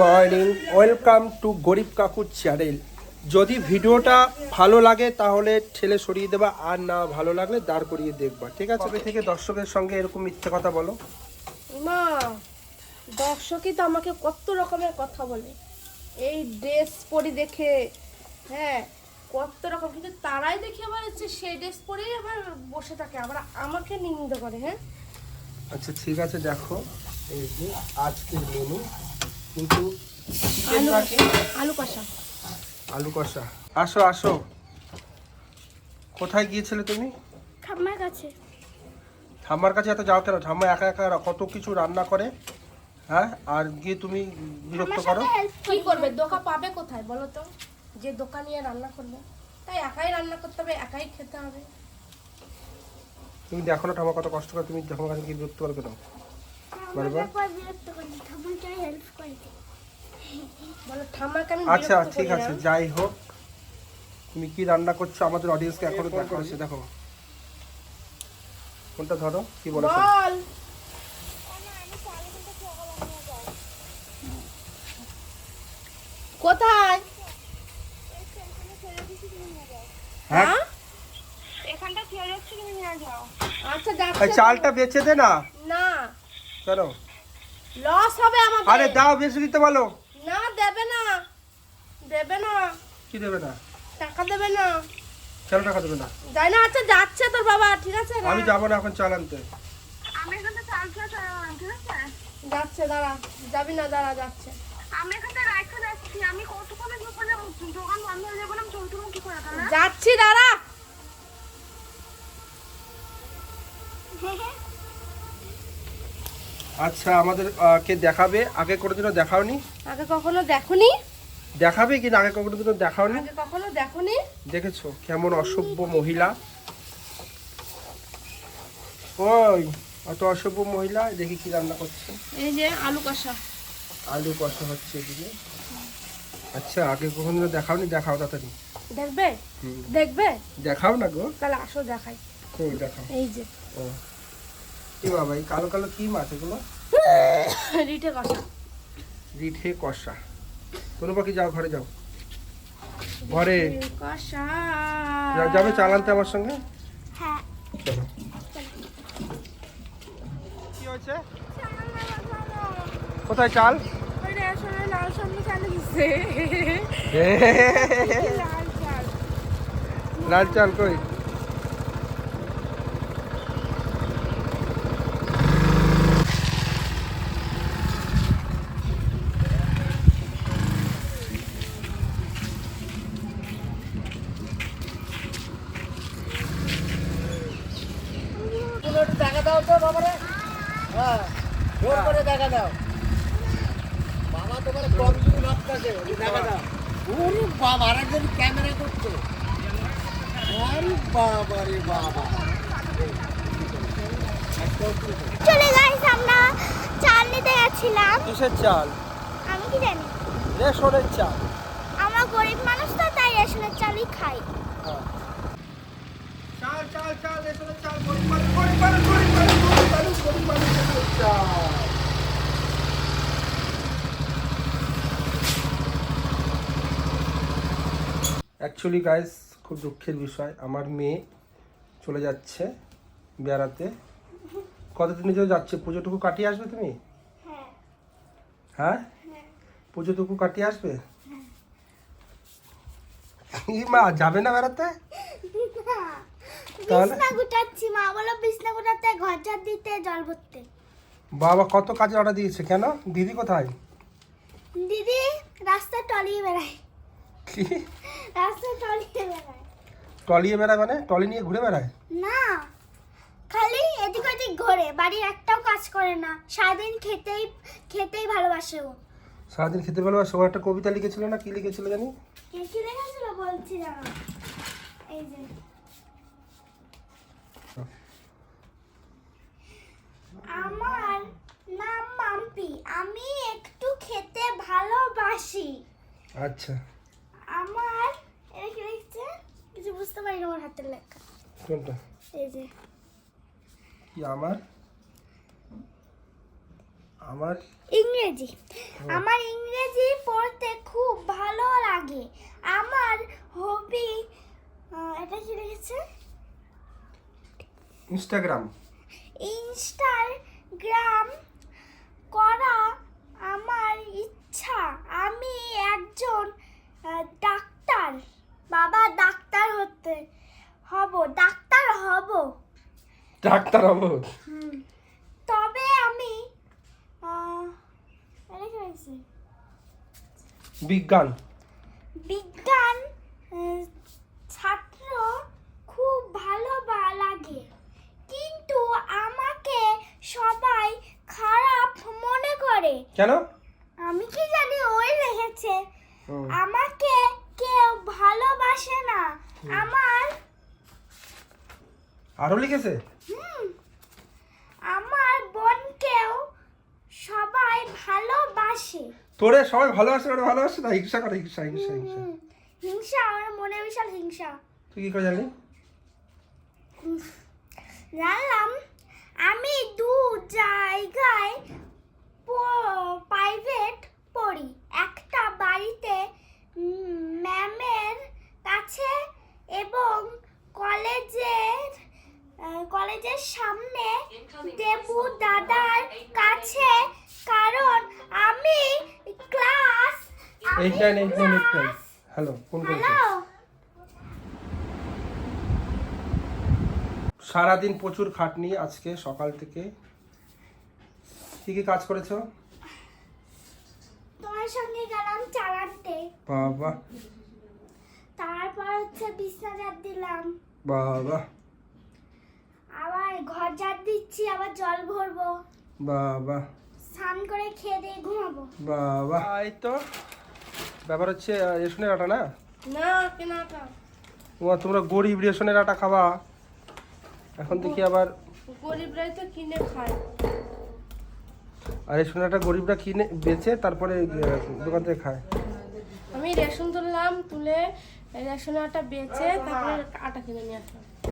Morning welcome to গরিব কাকুর channel. যদি ভিডিওটা ভালো লাগে তাহলে ঠেলে সরিয়ে দেবা আর না ভালো লাগলে দাঁড় করিয়ে দেখবা ঠিক আছে? কবে থেকে দর্শকের সঙ্গে এরকম মিথ্যে কথা বলো? মা দর্শকই তো আমাকে কত রকমের কথা বলে। এই ড্রেস পরি দেখে হ্যাঁ কত রকম। কিন্তু তারাই দেখে আবার হচ্ছে সেই ড্রেস পরেই আবার বসে থাকে আবার আমাকে নিন্দা করে হ্যাঁ? আচ্ছা ঠিক আছে দেখো। এই যে আজকের মেনু কিন্তু আলু কষা। আলু কষা। আসো আসো। কোথায় গিয়েছিলে তুমি? ঠাম্মার কাছে। ঠাম্মার কাছে এত যাও কেন? ঠাম্মা একা একা কত কিছু রান্না করে হ্যাঁ? আর গিয়ে তুমি বিরক্ত করো। কি করবে। দোকা পাবে কোথায় বলো তো? যে দোকানিয়ে রান্না করবে। তাই একাই রান্না করতে হবে একাই খেতে হবে। তুমি দেখো না ঠাম্মা কত কষ্ট করে তুমি ঠাম্মার কাছে গিয়ে বিরক্ত করো কেন? বারবার আচ্ছা ঠিক আছে যাই হোক। তুমি কি রান্না করছ? আমাদের অডিয়েন্সকে এখনও দেখা হচ্ছে দেখো। কোনটা ধরো? কি বলেছ বল। কোথায়? হ্যাঁ? হ্যাঁ? এখানটা ছেড়ে যাচ্ছে তুমি নিয়ে যাও। আচ্ছা চালটা বেচে দে না। না। কেন লস হবে আমাদের। আরে দাও বেচে দিতে বলো। না দেবে না। দেবে না। কি দেবে না? টাকা দেবে না। কেন টাকা দেবে না। যাই না আচ্ছা যাচ্ছে তোর বাবা ঠিক আছে আমি যাব না এখন চাল আনতে। আমি এখানটা চাল খেয়ে চলে ঠিক আছে? যাচ্ছে দাঁড়া। যাবি না দাঁড়া যাচ্ছে। আমি এখানটা রাখতে যাচ্ছি আমি কতক্ষণে দোকানে দোকান বন্ধ হয়ে যাবে না চলতে কি করে যাচ্ছি দাঁড়া। আচ্ছা আমাদের কে দেখাবে? আগে কোনো কোনোদিনও দেখাওনি? আগে কখনো দেখোনি? দেখাবে কি না? আগে কোনোদিনও দেখাওনি? আগে কখনো দেখোনি? দেখেছ? কেমন অসভ্য মহিলা। ওই অত অসভ্য মহিলা দেখি কি রান্না করছে। এই যে আলু কষা। আলু কষা হচ্ছে এদিকে। আচ্ছা আগে কখনো দেখাওনি? দেখাও তাড়াতাড়ি। দেখবে? হুম। দেখবে? দেখাও না গো। তাহলে আসো দেখাই। কই দেখাও। এই যে। ও। কি বাবা এই কালো কালো কি মাছ এগুলো? রিটে কষা। রিঠে কষা। কোনো পাখি যাও ঘরে যাও। ঘরে। কষা। যাবে চালানতে আমার সঙ্গে? হ্যাঁ। চলো। কি হয়েছে? কোথায় চাল। লাল চাল কই দেখা দাও তো বাবারে। হ্যাঁ জোর করে দেখা দাও। বাবা তোমার কম কিছু ভাবতেছে দেখা দাও। ওরে বাবা আরেকজন ক্যামেরা করছে। আরে বাবা রে বাবা। চলে গাইস আমরা চাল নিতে গেছিলাম। কিসের চাল? আমি কি জানি? রেশনের চাল। আমরা গরিব মানুষ তো তাই রেশনের চালই খাই। চাল চাল চাল রেশনের চাল গরিব মানুষ গরিব মানুষ গরিব মানুষ। গরিব মানুষ গরিব অ্যাকচুয়ালি গাইস খুব দুঃখের বিষয়। আমার মেয়ে চলে যাচ্ছে বেড়াতে। কতদিনের জন্য যাচ্ছে? পুজোটুকু কাটিয়ে আসবে তুমি? হ্যাঁ। পুজোটুকু কাটিয়ে আসবে? মা যাবে না বেড়াতে? তাহলে বিছনা গুটাচ্ছি মা বলো বিছনা গুটাতে ঘর ঝাড় দিতে জল ভরতে। বাবা কত কাজে অর্ডার দিয়েছে কেন? দিদি কোথায়? দিদি রাস্তায় টলিয়ে বেড়ায়। কি? রাস্তায় টলিয়ে বেড়ায়। টলিয়ে বেড়ায় মানে? টলি নিয়ে ঘুরে বেড়ায়? না খালি এদিক ওদিক ঘোরে বাড়ির একটাও কাজ করে না। সারাদিন খেতেই খেতেই ভালোবাসে ও। সারাদিন খেতে পেল সবার একটা কবিতা লিখেছিল না? কি লিখেছিল জানি? কে লেগেছিল বলছি না এই যে। আমার নাম মাম্পি। আমি একটু খেতে ভালোবাসি। আচ্ছা। আমার কিছু বুঝতে পারি না আমার হাতের লেখা। কোনটা? এই যে। কি আমার? আমার? ইংরেজি। আমার ইংরেজি পড়তে খুব ভালো লাগে। আমার হবি এটা কি লিখেছে? ইনস্টাগ্রাম ইনস্টাগ্রাম করা আমার ইচ্ছা। আমি একজন ডাক্তার। বাবা ডাক্তার হতে হব ডাক্তার হব। ডাক্তার হব? তবে আমি বিজ্ঞান আহ, ছাত্র খুব ভালো বা- লাগে কিন্তু আমাকে সবাই খারাপ মনে করে কেন আমি কি জানি হুম। আমাকে কেউ ভালোবাসে না। আমার আরও লিখেছে? আমার বোনকেও সবাই ভালোবাসে। তোরে সবাই ভালোবাসে ওরা ভালোবাসে? না হিংসা করে হিংসা হিংসা হিংসা। হিংসা আমার মনে বিশাল হিংসা। তুই কি করে জানলি? জানলাম আমি দু জায়গায় হ্যালো ফোন করেছে সারাদিন প্রচুর খাটনি আজকে সকাল থেকে। কি কি কাজ করেছ? তোমার সঙ্গে গেলাম চালানতে বাবা। তারপর হচ্ছে বিছনা ঝাড় দিলাম। বাবা। আবার ঘর ঝাড় দিচ্ছি আবার জল ভরবো। বাবা। স্নান করে খেয়ে দিয়ে ঘুমাবো। বাবা। এই তো। ব্যাপার হচ্ছে রেশনের আটা না? না কেনাটা তোমরা গরিব রেশনের আটা খাবা। এখন দেখি আবার গরিবরাই তো কিনে খায়। আর রেশনের আটা গরিবরা কিনে বেচে তারপরে দোকান থেকে খায়। আমি রেশন তুললাম তুলে রেশনের আটা বেচে তারপরে আটা কিনে নিয়ে আসলাম।